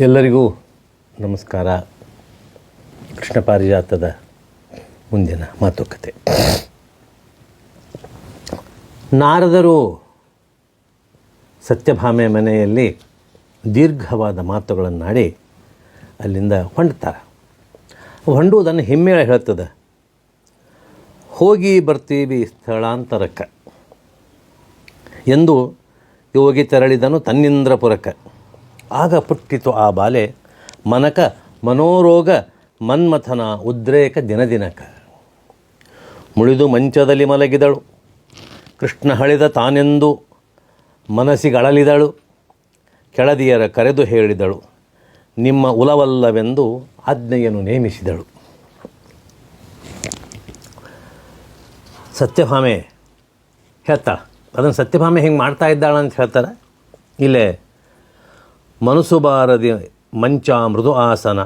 ಎಲ್ಲರಿಗೂ ನಮಸ್ಕಾರ. ಕೃಷ್ಣ ಪಾರಿಜಾತದ ಮುಂದಿನ ಮಾತುಕತೆ. ನಾರದರು ಸತ್ಯಭಾಮೆ ಮನೆಯಲ್ಲಿ ದೀರ್ಘವಾದ ಮಾತುಗಳನ್ನಾಡಿ ಅಲ್ಲಿಂದ ಹೊಂಡ್ತಾರೆ. ಹೊಂಡುವುದನ್ನು ಹಿಮ್ಮೇಳ ಹೇಳ್ತದೆ. ಹೋಗಿ ಬರ್ತೀವಿ ಸ್ಥಳಾಂತರಕ್ಕೆ. ಎಂದು ಯೋಗಿ ತೆರಳಿದನು ತನ್ನಿಂದ್ರಪುರಕ್ಕೆ. ಆಗ ಪುಟ್ಟಿತು ಆ ಬಾಲೆ. ಮನಕ ಮನೋರೋಗ ಮನ್ಮಥನ ಉದ್ರೇಕ ದಿನದಿನಕ. ಮುಳಿದು ಮಂಚದಲ್ಲಿ ಮಲಗಿದಳು. ಕೃಷ್ಣ ಹಳಿದ ತಾನೆಂದು ಮನಸ್ಸಿಗಳಲಿದಳು ಕೆಳದಿಯರ ಕರೆದು ಹೇಳಿದಳು, ನಿಮ್ಮ ಉಲವಲ್ಲವೆಂದು ಆಜ್ಞೆಯನ್ನು ನೇಮಿಸಿದಳು. ಸತ್ಯಭಾಮೆ ಹೇಳ್ತಾಳೆ ಅದನ್ನು ಸತ್ಯಭಾಮೆ ಹಿಂಗೆ ಮಾಡ್ತಾ ಇದ್ದಾಳೆ ಅಂತ ಹೇಳ್ತಾರೆ? ಇಲ್ಲೇ ಮನಸ್ಸು ಬಾರದೆ ಮಂಚ ಮೃದು ಆಸನ.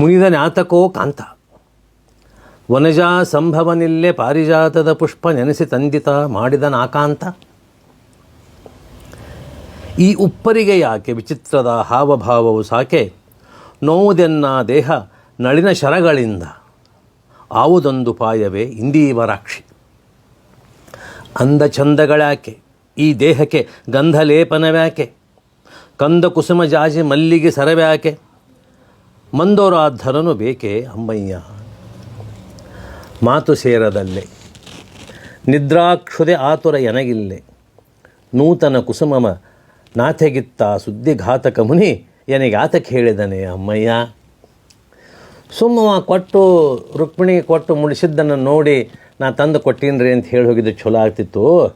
ಮುನಿದ ನಾತಕೋ ಕಾಂತ. ವನಜಾ ಸಂಭವನಿಲ್ಲೆ ಪಾರಿಜಾತದ ಪುಷ್ಪ ನೆನೆಸಿ ತಂದಿತ ಮಾಡಿದ ನಾಕಾಂತ. ಈ ಉಪ್ಪರಿಗೆ ಯಾಕೆ ವಿಚಿತ್ರದ ಹಾವಭಾವವು ಸಾಕೆ? ನೋವುದೆನ್ನ ದೇಹ ನಳಿನ ಶರಗಳಿಂದ. ಆವುದೊಂದು ಪಾಯವೇ ಇಂದೀವರಾಕ್ಷಿ. ಅಂದ ಚಂದಗಳಾಕೆ ಈ ದೇಹಕ್ಕೆ ಗಂಧಲೇಪನವ್ಯಾಕೆ? ಕಂದ ಕುಸುಮ ಜಾಜಿ ಮಲ್ಲಿಗೆ ಸರವ್ಯಾಕೆ ಮಂದೋರಾಧರನು ಬೇಕೆ ಅಮ್ಮಯ್ಯ? ಮಾತು ಸೇರದಲ್ಲೇ. ನಿದ್ರಾಕ್ಷುದೆ ಆತುರ ಎನಗಿಲ್ಲೆ. ನೂತನ ಕುಸುಮಮ ನಾಥೆಗಿತ್ತ ಸುದ್ದಿಘಾತಕ ಮುನಿ ಎನಗಾತಕ್ಕೆ ಹೇಳಿದನೆ ಅಮ್ಮಯ್ಯ. ಸುಮ್ಮ ಕೊಟ್ಟು, ರುಕ್ಮಿಣಿಗೆ ಕೊಟ್ಟು ಮುಡಿಸಿದ್ದನ್ನು ನೋಡಿ ನಾ ತಂದು ಕೊಟ್ಟೀನ್ರಿ ಅಂತ ಹೇಳಿ ಹೋಗಿದ್ದು ಚಲೋ ಆಗ್ತಿತ್ತು.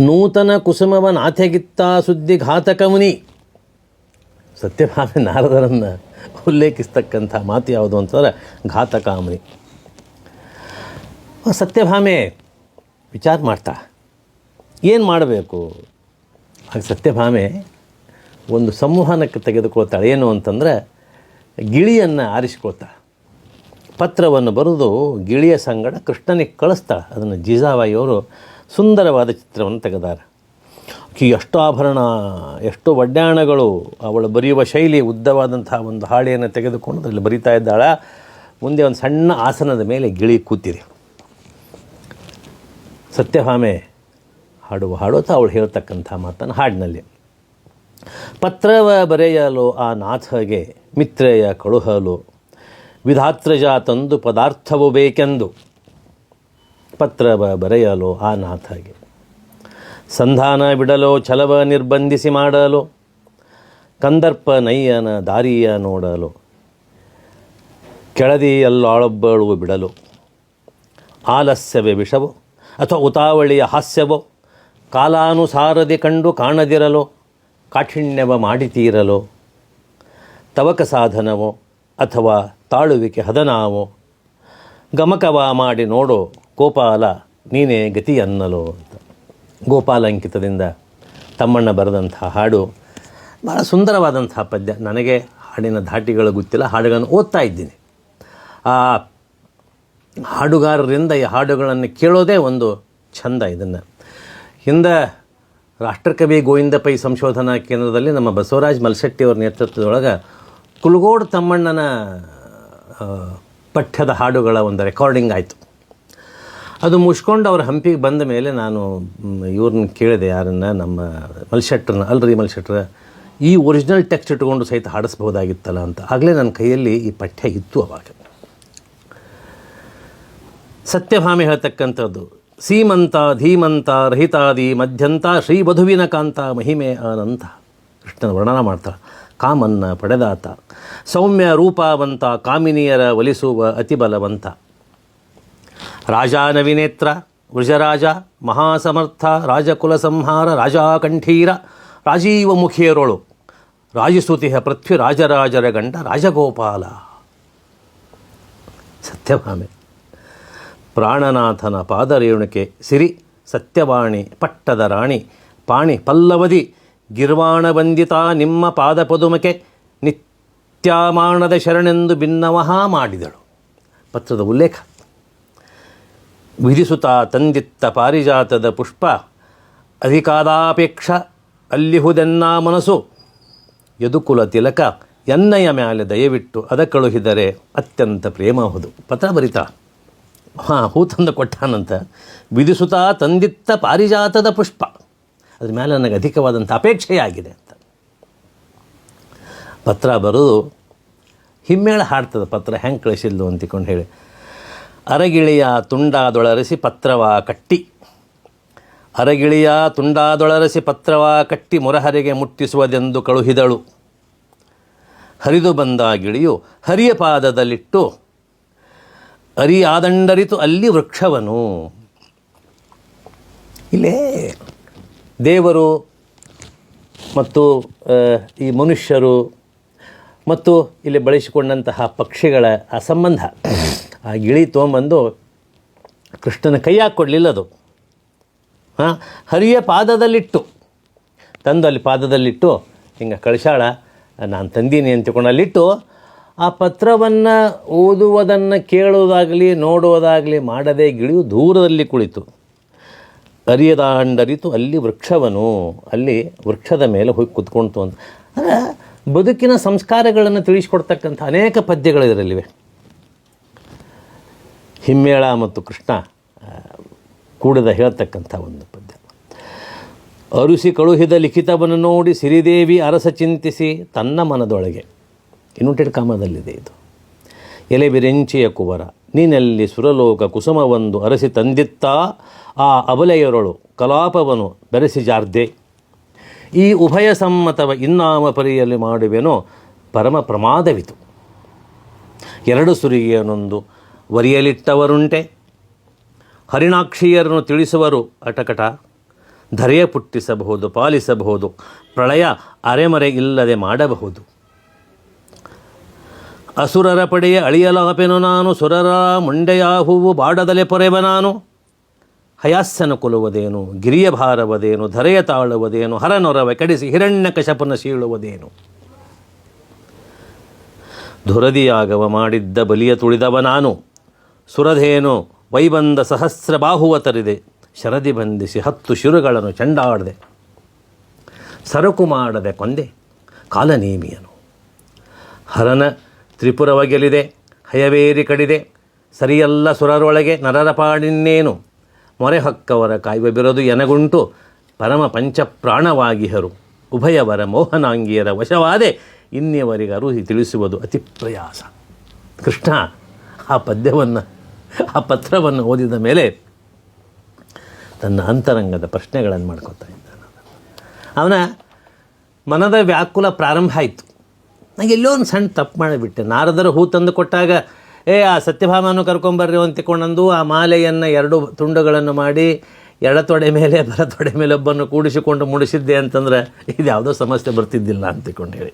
ನೂತನ ಕುಸುಮವ ನಾಥೆಗಿತ್ತ ಸುದ್ದಿ ಘಾತಕ ಮುನಿ ಸತ್ಯಭಾಮೆ ನಾರದರನ್ನು ಉಲ್ಲೇಖಿಸ್ತಕ್ಕಂಥ ಮಾತು ಯಾವುದು ಅಂತಂದ್ರೆ ಘಾತಕ ಮುನಿ ಸತ್ಯಭಾಮೆ ವಿಚಾರ ಮಾಡ್ತಾ, ಏನು ಮಾಡಬೇಕು? ಆಗ ಸತ್ಯಭಾಮೆ ಒಂದು ಸಂವಹನಕ್ಕೆ ತೆಗೆದುಕೊಳ್ತಾಳೆ, ಏನು ಅಂತಂದ್ರೆ ಗಿಳಿಯನ್ನು ಆರಿಸಿಕೊಳ್ತಾಳೆ ಪತ್ರವನ್ನು ಬರೆದು ಗಿಳಿಯ ಸಂಗಡ ಕೃಷ್ಣನಿಗೆ ಕಳಿಸ್ತಾಳೆ ಅದನ್ನು ಜೀಜಾಬಾಯಿಯವರು ಸುಂದರವಾದ ಚಿತ್ರವನ್ನು ತೆಗೆದಾರೆ. ಆಕೆ ಎಷ್ಟು ಆಭರಣ, ಎಷ್ಟು ಒಡ್ಡಾಣಗಳು ಅವಳು ಬರೆಯುವ ಶೈಲಿ ಉದ್ದವಾದಂತಹ ಒಂದು ಹಾಳೆಯನ್ನು ತೆಗೆದುಕೊಂಡು ಅದರಲ್ಲಿ ಬರಿತಾ ಇದ್ದಾಳೆ. ಮುಂದೆ ಒಂದು ಸಣ್ಣ ಆಸನದ ಮೇಲೆ ಗಿಳಿ ಕೂತಿದೆ. ಸತ್ಯಭಾಮೆ ಹಾಡುವ ಹಾಡುತ್ತಾ ಅವಳು ಹೇಳ್ತಕ್ಕಂಥ ಮಾತನ್ನು ಹಾಡಿನಲ್ಲಿ. ಪತ್ರವ ಬರೆಯಲು ಆ ನಾಥಗೆ, ಮಿತ್ರೆಯ ಕಳುಹಲು. ವಿಧಾತ್ರಜ ತಂದು ಪದಾರ್ಥವು ಬೇಕೆಂದು. ಪತ್ರವ ಬರೆಯಲು ಆ ನಾಥಗೆ ಸಂಧಾನ ಬಿಡಲು, ಛಲವ ನಿರ್ಬಂಧಿಸಿ ಮಾಡಲು, ಕಂದರ್ಪ ನಯ್ಯನ ದಾರಿಯ ನೋಡಲು, ಕೆಳದಿಯಲ್ಲಾಳೊಬ್ಬಳು ಬಿಡಲು, ಆಲಸ್ಯವೇ ವಿಷವೋ ಅಥವಾ ಉತಾವಳಿಯ ಹಾಸ್ಯವೋ, ಕಾಲಾನುಸಾರದಿ ಕಂಡು ಕಾಣದಿರಲು, ಕಾಠಿಣ್ಯವ ಮಾಡಿತೀರಲು, ತವಕ ಸಾಧನವೋ ಅಥವಾ ತಾಳುವಿಕೆ ಹದನಾವೋ, ಗಮಕವ ಮಾಡಿ ನೋಡು ಗೋಪಾಲ, ನೀನೇ ಗತಿ ಅನ್ನಲು ಅಂತ. ಗೋಪಾಲಂಕಿತದಿಂದ ತಮ್ಮಣ್ಣ ಬರೆದಂಥ ಹಾಡು ಭಾಳ ಸುಂದರವಾದಂಥ ಪದ್ಯ. ನನಗೆ ಹಾಡಿನ ಧಾಟಿಗಳು ಗೊತ್ತಿಲ್ಲ, ಹಾಡುಗಳನ್ನು ಓದ್ತಾ ಇದ್ದೀನಿ. ಆ ಹಾಡುಗಾರರಿಂದ ಈ ಹಾಡುಗಳನ್ನು ಕೇಳೋದೇ ಒಂದು ಚಂದ ಇದನ್ನು. ಹಿಂದೆ ರಾಷ್ಟ್ರಕವಿ ಗೋವಿಂದ ಪೈ ಸಂಶೋಧನಾ ಕೇಂದ್ರದಲ್ಲಿ ನಮ್ಮ ಬಸವರಾಜ್ ಮಲ್ಶೆಟ್ಟಿಯವರ ನೇತೃತ್ವದೊಳಗೆ ಕುಲಗೋಡು ತಮ್ಮಣ್ಣನ ಪಠ್ಯದ ಹಾಡುಗಳ ಒಂದು ರೆಕಾರ್ಡಿಂಗ್ ಆಯಿತು. ಅದು ಮುಷ್ಕೊಂಡು ಅವ್ರ ಹಂಪಿಗೆ ಬಂದ ಮೇಲೆ ನಾನು ಇವ್ರನ್ನ ಕೇಳಿದೆ, ಯಾರನ್ನ ನಮ್ಮ ಮಲ್ಶೆಟ್ರನ್ನ ಅಲ್ರಿ ಮಲ್ಶೆಟ್ರ ಈ ಒರಿಜಿನಲ್ ಟೆಕ್ಸ್ಟ್ ಇಟ್ಕೊಂಡು ಸಹಿತ ಹಾಡಿಸ್ಬೋದಾಗಿತ್ತಲ್ಲ ಅಂತ. ಆಗಲೇ ನನ್ನ ಕೈಯಲ್ಲಿ ಈ ಪಠ್ಯ ಇತ್ತು ಅವಾಗ. ಸತ್ಯಭಾಮಿ ಹೇಳ್ತಕ್ಕಂಥದ್ದು, ಸೀಮಂತ, ಧೀಮಂತ, ರಹಿತಾದಿ, ಮಧ್ಯಂತ, ಶ್ರೀ ವಧುವಿನ ಕಾಂತ, ಮಹಿಮೆ ಅನಂತ. ಕೃಷ್ಣನ ವರ್ಣನ ಮಾಡ್ತಾಳೆ ಕಾಮನ್ನ ಪಡೆದಾತ, ಸೌಮ್ಯ ರೂಪವಂತ, ಕಾಮಿನಿಯರ ಒಲಿಸುವ ಅತಿಬಲವಂತ. ರಾಜಾನವಿನೇತ್ರ ವೃಜರಾಜ ಮಹಾಸಮರ್ಥ ರಾಜಕುಲ ಸಂಹಾರ ರಾಜಾಕಂಠೀರ ರಾಜೀವ ಮುಖಿಯರೊಳು ರಾಜಸ್ತುತಿ ಪೃಥ್ವಿ ರಾಜರಾಜರ ಗಂಡ ರಾಜಗೋಪಾಲ. ಸತ್ಯಭಾಮೆ. ಪ್ರಾಣನಾಥನ ಪಾದರೇಣುಕೆ ಸಿರಿ, ಸತ್ಯವಾಣಿ ಪಟ್ಟದ ರಾಣಿ ಪಾಣಿ ಪಲ್ಲವದಿ ಗಿರ್ವಾಣ ಬಂದಿತ ನಿಮ್ಮ ಪಾದ ಪದುಮಕೆ ನಿತ್ಯಮಾಣದ ಶರಣೆಂದು ಭಿನ್ನವಹ ಮಾಡಿದಳು. ಪತ್ರದ ಉಲ್ಲೇಖ. ವಿಧಿಸುತ್ತಾ ತಂದಿತ್ತ ಪಾರಿಜಾತದ ಪುಷ್ಪ, ಅಧಿಕಾದಾಪೇಕ್ಷ ಅಲ್ಲಿಹುದೆನ್ನ ಮನಸ್ಸು. ಯದುಕುಲ ತಿಲಕ, ಎನ್ನಯ ಮ್ಯಾಲೆ ದಯವಿಟ್ಟು ಅದ ಕಳುಹಿದರೆ ಅತ್ಯಂತ ಪ್ರೇಮ ಹೌದು ಪತ್ರ ಬರಿತ ಹಾಂ ಹೂ ತಂದು ಕೊಟ್ಟಾನಂತ ವಿಧಿಸುತ್ತಾ ತಂದಿತ್ತ ಪಾರಿಜಾತದ ಪುಷ್ಪ. ಅದ್ರ ಮೇಲೆ ನನಗೆ ಅಧಿಕವಾದಂಥ ಅಪೇಕ್ಷೆಯಾಗಿದೆ ಅಂತ. ಪತ್ರ ಬರೋದು, ಹಿಮ್ಮೇಳ ಹಾಡ್ತದೆ ಪತ್ರ ಹೆಂಗೆ ಕಳಿಸಿದ್ಲು ಅಂತಿಕೊಂಡು ಹೇಳಿ. ಅರಗಿಳಿಯ ತುಂಡಾದೊಳರಸಿ ಪತ್ರವ ಕಟ್ಟಿ. ಅರಗಿಳಿಯ ತುಂಡಾದೊಳರಸಿ ಪತ್ರವ ಕಟ್ಟಿ ಮೊರಹರಿಗೆ ಮುಟ್ಟಿಸುವುದೆಂದು ಕಳುಹಿದಳು. ಹರಿದು ಬಂದ ಗಿಳಿಯು ಹರಿಯ ಪಾದದಲ್ಲಿಟ್ಟು ಅರಿಯಾದಂಡರಿತು ಅಲ್ಲಿ ವೃಕ್ಷವನು. ಇಲ್ಲೇ. ದೇವರು ಮತ್ತು ಈ ಮನುಷ್ಯರು ಮತ್ತು ಇಲ್ಲಿ ಬಳಸಿಕೊಂಡಂತಹ ಪಕ್ಷಿಗಳ ಆ ಸಂಬಂಧ ಆ ಗಿಳಿ ತೊಗೊಂಬಂದು ಕೃಷ್ಣನ ಕೈ ಕೊಡಲಿಲ್ಲ ಅದು ಹಾಂ? ಹರಿಯ ಪಾದದಲ್ಲಿಟ್ಟು. ತಂದು ಅಲ್ಲಿ ಪಾದದಲ್ಲಿಟ್ಟು, ಹಿಂಗೆ ಕಳಿಸಾಳ, ನಾನು ತಂದೀನಿ ಅಂತ ಅಲ್ಲಿಟ್ಟು, ಆ ಪತ್ರವನ್ನು ಓದುವುದನ್ನು ಕೇಳುವುದಾಗಲಿ, ನೋಡುವುದಾಗಲಿ ಮಾಡದೆ ಗಿಳಿಯು ದೂರದಲ್ಲಿ ಕುಳಿತು. ಅರಿಯದಾಂಡರಿತು ಅಲ್ಲಿ ವೃಕ್ಷವನು, ಅಲ್ಲಿ ವೃಕ್ಷದ ಮೇಲೆ ಹೋಗಿ ಕುತ್ಕೊಂತು ಅಂತ. ಅಂದರೆ ಬದುಕಿನ ಸಂಸ್ಕಾರಗಳನ್ನು ತಿಳಿಸ್ಕೊಡ್ತಕ್ಕಂಥ ಅನೇಕ ಪದ್ಯಗಳು ಇದರಲ್ಲಿವೆ. ಹಿಮ್ಮೇಳ ಮತ್ತು ಕೃಷ್ಣ ಕೂಡದ ಹೇಳ್ತಕ್ಕಂಥ ಒಂದು ಪದ್ಯ. ಅರುಸಿ ಕಳುಹಿದ ಲಿಖಿತವನ್ನು ನೋಡಿ ಸಿರಿದೇವಿ ಅರಸ ಚಿಂತಿಸಿ ತನ್ನ ಮನದೊಳಗೆ. ಇನ್ವರ್ಟೆಡ್ ಕಾಮದಲ್ಲಿದೆ ಇದು. ಎಲೆ ಬಿರೆಂಚಿಯ ಕುವರ, ನೀನೆಲ್ಲಿ ಸುರಲೋಕ ಕುಸುಮವೊಂದು ಅರಸಿ ತಂದಿತ್ತ, ಆ ಅಬಲೆಯರೊಳು ಕಲಾಪವನು ಬೆರೆಸಿ ಜಾರ್ದೆ. ಈ ಉಭಯ ಸಮ್ಮತವ ಇನ್ನಾಮ ಪರಿಯಲ್ಲಿ ಮಾಡುವೆನೋ ಪರಮ ಪ್ರಮಾದವಿತು ಎರಡು ಸುರಿಗೆಯನೊಂದು ವರಿಯಲಿಟ್ಟವರುಂಟೆ. ಹರಿಣಾಕ್ಷಿಯರನ್ನು ತಿಳಿಸುವರು ಅಟಕಟ. ಧರೆಯ ಪುಟ್ಟಿಸಬಹುದು, ಪಾಲಿಸಬಹುದು, ಪ್ರಳಯ ಅರೆಮರೆ ಇಲ್ಲದೆ ಮಾಡಬಹುದು. ಅಸುರರ ಪಡೆಯ ಅಳಿಯಲಾಪೆನು ನಾನು, ಸುರರ ಮುಂಡೆಯ ಹೂವು ಬಾಡದಲೆ ಪೊರೆವ ನಾನು. ಹಯಾಸ್ಸನ ಕೊಲುವುದೇನು ಗಿರಿಯ ಭಾರವದೇನು, ಧರೆಯ ತಾಳುವುದೇನು, ಹರನೊರವೆ ಕಡಿಸಿ ಹಿರಣ್ಯ ಕಶಪನ ಸೀಳುವುದೇನು. ದುರದಿಯಾಗವ ಮಾಡಿದ್ದ ಬಲಿಯ ತುಳಿದವ ನಾನು. ಸುರಧೇನು ವೈಬಂದ ಸಹಸ್ರ ಬಾಹುವತರಿದೆ ಶರದಿ ಬಂಧಿಸಿ ಹತ್ತು ಶಿರುಗಳನ್ನು ಚಂಡಾಡದೆ. ಸರಕು ಮಾಡದೆ ಕೊಂದೆ. ಕಾಲನೇಮಿಯನು. ಹರನ ತ್ರಿಪುರವಗೆಲಿದೆ ಹಯವೇರಿ ಕಡಿದೆ. ಸರಿಯಲ್ಲ ಸುರರೊಳಗೆ ನರರ ಪಾಡಿನ್ನೇನು? ಮೊರೆ ಹಕ್ಕವರ ಕಾಯುವ ಬಿರದು ಎನಗುಂಟು. ಪರಮ ಪಂಚ ಪ್ರಾಣವಾಗಿಹರು ಉಭಯವರ ಮೋಹನಾಂಗಿಯರ ವಶವಾದೆ. ಇನ್ನಿಯವರಿಗರು ತಿಳಿಸುವುದು ಅತಿ ಪ್ರಯಾಸ ಕೃಷ್ಣ ಆ ಪದ್ಯವನ್ನು ಆ ಪತ್ರವನ್ನು ಓದಿದ ಮೇಲೆ ತನ್ನ ಅಂತರಂಗದ ಪ್ರಶ್ನೆಗಳನ್ನು ಮಾಡ್ಕೊತಾ ಇದ್ದಾನೆ. ಅವನ ಮನದ ವ್ಯಾಕುಲ ಪ್ರಾರಂಭ ಆಯಿತು. ನನಗೆ ಎಲ್ಲೋ ಒಂದು ಸಣ್ಣ ತಪ್ಪು ಮಾಡಿಬಿಟ್ಟೆ. ನಾರದರು ಹೂ ತಂದು ಕೊಟ್ಟಾಗ, ಏ, ಆ ಸತ್ಯಭಾಮನು ಕರ್ಕೊಂಬರ್ರಿ ಅಂತಿಕೊಂಡಂದು ಆ ಮಾಲೆಯನ್ನು ಎರಡು ತುಂಡುಗಳನ್ನು ಮಾಡಿ ಎಡತೊಡೆ ಮೇಲೆ, ಬಲತೊಡೆ ಮೇಲೆ ಒಬ್ಬನ್ನು ಕೂಡಿಸಿಕೊಂಡು ಮುಡಿಸಿದ್ದೆ ಅಂತಂದ್ರೆ ಇದು ಯಾವುದೋ ಸಮಸ್ಯೆ ಬರ್ತಿದ್ದಿಲ್ಲ ಅಂತಿಕೊಂಡು ಹೇಳಿ.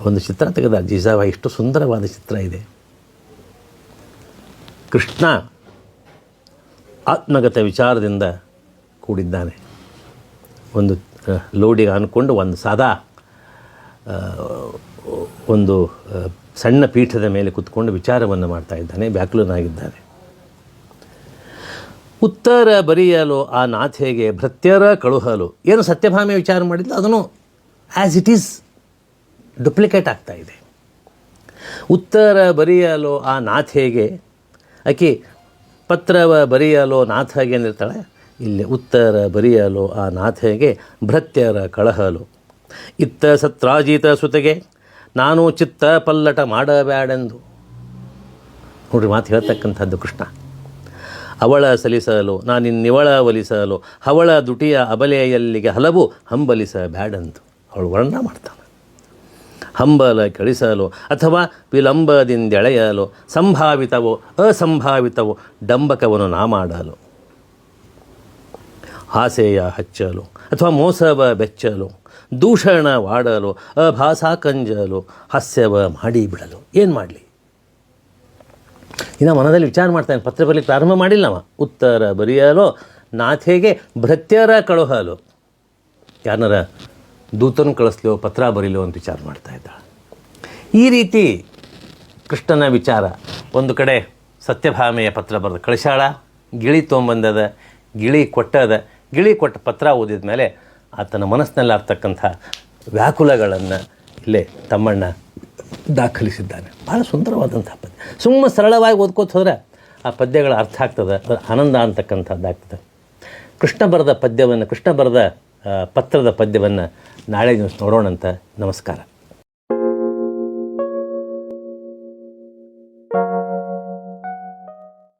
ಒಂದು ಚಿತ್ರ ತೆಗೆದ. ಜೀಸಾವ ಇಷ್ಟು ಸುಂದರವಾದ ಚಿತ್ರ ಇದೆ. ಕೃಷ್ಣ ಆತ್ಮಗತ ವಿಚಾರದಿಂದ ಕೂಡಿದ್ದಾನೆ. ಒಂದು ಲೋಡಿಗೆ ಅಂದ್ಕೊಂಡು ಒಂದು ಸಾದಾ ಒಂದು ಸಣ್ಣ ಪೀಠದ ಮೇಲೆ ಕುತ್ಕೊಂಡು ವಿಚಾರವನ್ನು ಮಾಡ್ತಾ ಇದ್ದಾನೆ, ವ್ಯಾಕುಲನಾಗಿದ್ದಾನೆ. ಉತ್ತರ ಬರೆಯಲು ಆ ನಾಥೆಗೆ ಭೃತ್ಯರ ಕಳುಹಲು, ಏನು ಸತ್ಯಭಾಮೆ ವಿಚಾರ ಮಾಡಿದ್ದು ಅದನ್ನು ಆ್ಯಸ್ ಇಟ್ ಈಸ್ ಡುಪ್ಲಿಕೇಟ್ ಆಗ್ತಾ ಇದೆ. ಉತ್ತರ ಬರೆಯಲು ಆ ನಾಥೆಗೆ ಆಕೆ ಪತ್ರವ ಬರೆಯಲು ನಾಥಗೆ ಅಂದಿರ್ತಾಳೆ ಇಲ್ಲಿ ಉತ್ತರ ಬರೆಯಲು ಆ ನಾಥೆಗೆ ಭೃತ್ಯರ ಕಳಹಲು. ಇತ್ತ ಸತ್ರಾಜಿತ ಸುತೆಗೆ, ನಾನು ಚಿತ್ತ ಪಲ್ಲಟ ಮಾಡಬೇಡೆಂದು ನೋಡ್ರಿ ಮಾತು ಹೇಳ್ತಕ್ಕಂಥದ್ದು ಕೃಷ್ಣ. ಅವಳ ಸಲಿಸಲು ನಾನಿನ್ನಿವಳ ಒಲಿಸಲು, ಅವಳ ದುಟಿಯ ಅಬಲೆಯಲ್ಲಿಗೆ ಹಲವು ಹಂಬಲಿಸಬೇಡಂತು ಅವಳು ವರ್ಣ ಮಾಡ್ತಾನೆ ಹಂಬಲ ಕಳಿಸಲು ಅಥವಾ ವಿಳಂಬದಿಂದೆಳೆಯಲು ಸಂಭಾವಿತವೋ ಅಸಂಭಾವಿತವೋ ಡಂಬಕವನ್ನು ನಾ ಮಾಡಲು. ಆಸೆಯ ಹಚ್ಚಲು ಅಥವಾ ಮೋಸವ ಬೆಚ್ಚಲು ದೂಷಣವಾಡಲು ಅಭಾಸ ಕಂಜಲು ಹಾಸ್ಯವ ಮಾಡಿ ಬಿಡಲು. ಏನು ಮಾಡಲಿ? ಇನ್ನು ಮನದಲ್ಲಿ ವಿಚಾರ ಮಾಡ್ತಾನೆ. ಪತ್ರ ಬರಲಿ ಪ್ರಾರಂಭ ಮಾಡಿಲ್ಲವ ಉತ್ತರ ಬರೆಯಲು ನಾಥೆಗೆ ಭೃತ್ಯರ ಕಳುಹಲು. ಯಾರನ್ನಾರ ದೂತನ ಕಳಿಸ್ಲೋ, ಪತ್ರ ಬರೀಲೋ ಅಂತ ವಿಚಾರ ಮಾಡ್ತಾ ಇದ್ದಾಳೆ. ಈ ರೀತಿ ಕೃಷ್ಣನ ವಿಚಾರ ಒಂದು ಕಡೆ ಸತ್ಯಭಾಮೆಯ ಪತ್ರ ಬರೆದು ಕಳಿಸಾಳ, ಗಿಳಿ ತೊಗೊಂಬಂದದ ಗಿಳಿ ಕೊಟ್ಟದ, ಗಿಳಿ ಕೊಟ್ಟ ಪತ್ರ ಓದಿದ ಮೇಲೆ ಆತನ ಮನಸ್ಸಿನಲ್ಲಿ ಆಗ್ತಕ್ಕಂಥ ವ್ಯಾಕುಲಗಳನ್ನು ಇಲ್ಲೇ ತಮ್ಮಣ್ಣ ದಾಖಲಿಸಿದ್ದಾನೆ. ಭಾಳ ಸುಂದರವಾದಂಥ ಪದ್ಯ. ಸುಮ್ಮನೆ ಸರಳವಾಗಿ ಓದ್ಕೋತ ಆ ಪದ್ಯಗಳ ಅರ್ಥ ಆಗ್ತದೆ ಅದರ ಆನಂದ ಅಂತಕ್ಕಂಥದ್ದಾಗ್ತದೆ ಕೃಷ್ಣ ಬರೆದ ಪದ್ಯವನ್ನು, ಕೃಷ್ಣ ಬರೆದ ಪತ್ರದ ಪದ್ಯವನ್ನು ನಾಳೆ ದಿವಸ ನೋಡೋಣಂತ ನಮಸ್ಕಾರ.